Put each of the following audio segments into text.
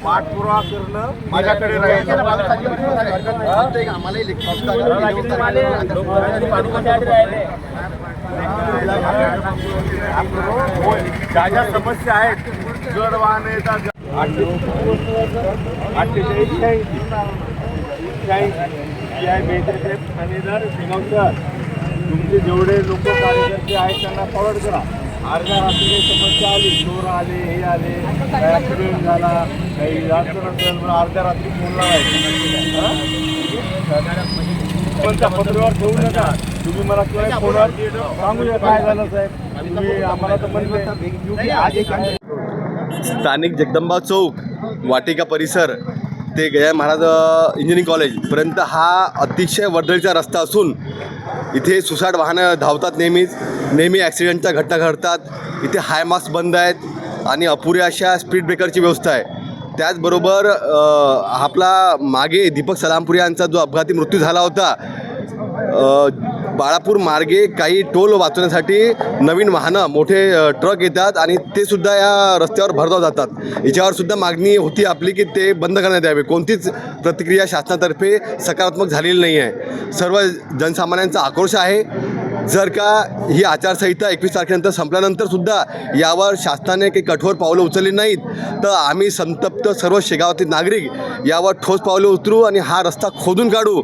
पाठपुरावा करणं माझ्याकडे ज्या ज्या समस्या आहेत जड येतात शहाऐंशी शहाऐंशी ठाणेदार शेगावकर तुमचे जेवढे लोक कार्यकर्ते आहेत त्यांना फॉरवर्ड करा अर्ध्या रात्री समस्या आली चोर आले हे आले काही ॲक्सिडेंट झाला काही असेल अर्ध्या रात्री फोन लावायचा पण त्या पत्रावर ठेवू नका. तुम्ही मला किंवा फोनवर सांगू काय झालं साहेब? तुम्ही आम्हाला तर म्हणले. स्थानिक जगदंबा चौक वाटिका परिसर ते गया महाराज इंजिनिअरिंग कॉलेजपर्यंत हा अतिशय वर्दळीचा रस्ता असून इथे सुसाट वाहनं धावतात नेहमीच नेहमी ॲक्सिडेंटच्या घटना घडतात. इथे हाय मास्क बंद आहेत आणि अपुऱ्या अशा स्पीड ब्रेकरची व्यवस्था आहे. त्याचबरोबर आपला मागे दीपक सलामपुरी यांचा जो अपघाती मृत्यू झाला होता बाळापूर मार्गे काही टोल वाचवण्यासाठी नवीन वाहनं मोठे ट्रक येतात आणि ते सुद्धा या रस्त्यावर भरधाव जातात. याच्यावर सुद्धा मागणी होती आपली की ते बंद करण्यात यावे. कोणतीच प्रतिक्रिया शासनातर्फे सकारात्मक झालेली नाही आहे सर्व जनसामान्यांचा आक्रोश आहे. जर का ही आचारसंहिता एकवीस तारखेनंतर संपल्यानंतर सुद्धा यावर शासनाने काही कठोर पावलं उचलली नाहीत तर आम्ही संतप्त सर्व शेगावातील नागरिक यावर ठोस पावलं उतरू आणि हा रस्ता खोदून काढू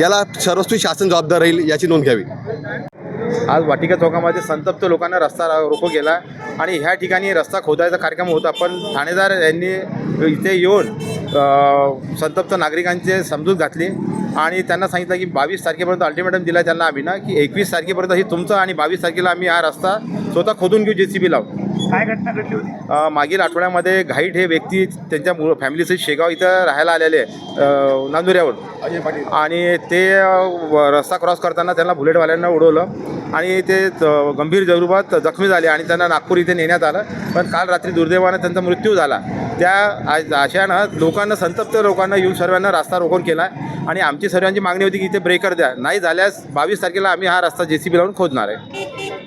याला सर्वस्वी शासन जबाबदार राहील याची नोंद घ्यावी. आज वाटिका चौकामध्ये संतप्त लोकांना रस्ता रोको केला आणि ह्या ठिकाणी रस्ता खोदायचा कार्यक्रम होता पण ठाणेदार यांनी इथे येऊन संतप्त नागरिकांचे समजूत घातली. आणि त्यांना सांगितलं की बावीस तारखेपर्यंत अल्टिमेटम दिला त्यांना आम्ही ना की एकवीस तारखेपर्यंत हे तुमचं आणि बावीस तारखेला आम्ही हा रस्ता स्वतः खोदून घेऊ जे सी बी लावून. काय घटना घडली होती? मागील आठवड्यामध्ये घाईट हे व्यक्ती त्यांच्या फॅमिलीसहित शेगाव इथं राहायला आलेले नांदुऱ्यावर आणि ते रस्ता क्रॉस करताना त्यांना बुलेटवाल्यांना उडवलं. आणि ते त- गंभीर स्वरूपात जखमी झाले आणि त्यांना नागपूर इथे नेण्यात आलं. पण काल रात्री दुर्दैवानं त्यांचा मृत्यू झाला. त्या आशयानं लोकांना संतप्त लोकांना येऊन सर्वांना रस्ता रोखून केला. आणि आमची सर्वांची मागणी होती की इथे ब्रेकर द्या. नाही झाल्यास बावीस तारखेला आम्ही हा रस्ता जे सी बी लावून खोदणार आहे.